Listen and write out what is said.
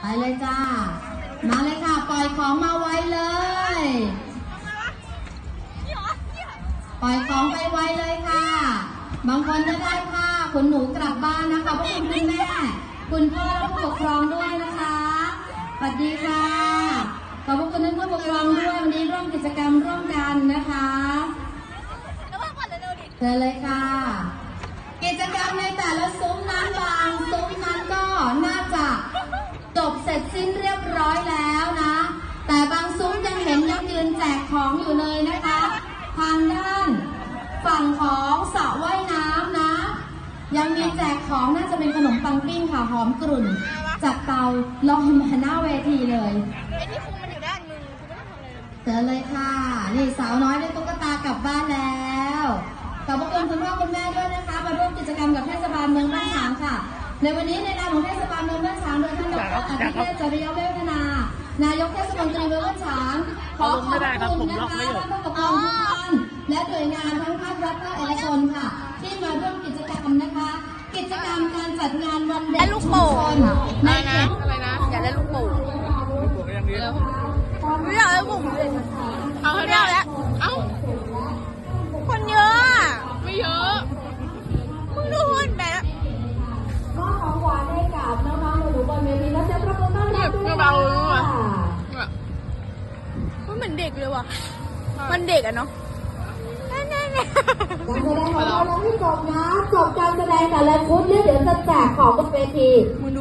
ไปเลยจ้า มาเลยค่ะ ปล่อยของมาไว้เลย ปล่อยของไปไว้เลยค่ะ บางคนจะได้ผ้าขนหนูกลับบ้านนะคะพวกคุณคุณแม่ คุณพ่อและผู้ปกครองด้วยนะคะสวัสดีค่ะ ขอบพระคุณท่านผู้ปกครองด้วยวันนี้ร่วมกิจกรรมร่วมกันนะคะเจอเลยค่ะ กิจกรรมในแต่ อยู่เลยนะคะ ทางด้านฝั่งของสระว่ายน้ำนะ ยังมีแจกของน่าจะเป็นขนมปังปิ้งค่ะหอมกรุ่น จากเตาลอยมาหน้าเวทีเลยไอ้ที่คุมมันอยู่ด้านมึงกูไม่ต้องทำอะไรเลยเจอเลยค่ะ นี่สาวน้อยได้ตุ๊กตากลับบ้านแล้วขอบคุณคุณพ่อคุณแม่ด้วยนะคะมาร่วมกิจกรรมกับเทศบาลเมืองบ้านฉางค่ะ ในวันนี้ในนามของเทศบาลเมืองบ้านฉางโดยท่านดรอธิเทพจริยเวทนา นายกเทศมนตรีเมืองบ้านฉาง ขอขอบคุณนะคะท่านผู้ปกครองทุกท่านและหน่วยงานทั้งภาครัฐภาคเอกชนค่ะ ที่มาร่วมกิจกรรมนะคะ กิจกรรมการจัดงานวันเด็และกลูกชุมโป่ชงนอะในไรเขนะตอะไรนะ อย่าเล่นลูกโป่งแล้วไม่อยากเล่นลูกโป่งเลยเอาไม่เอาแล้วเอ้า เหมือนเด็กเลยว่ะ มันเด็กอะเนาะนั่นๆการแสดงของเรายังไม่จบนะจบการแสดงแต่ละชุดเนี่ยเดี๋ยวจะแจกของบนเวทีมึงดู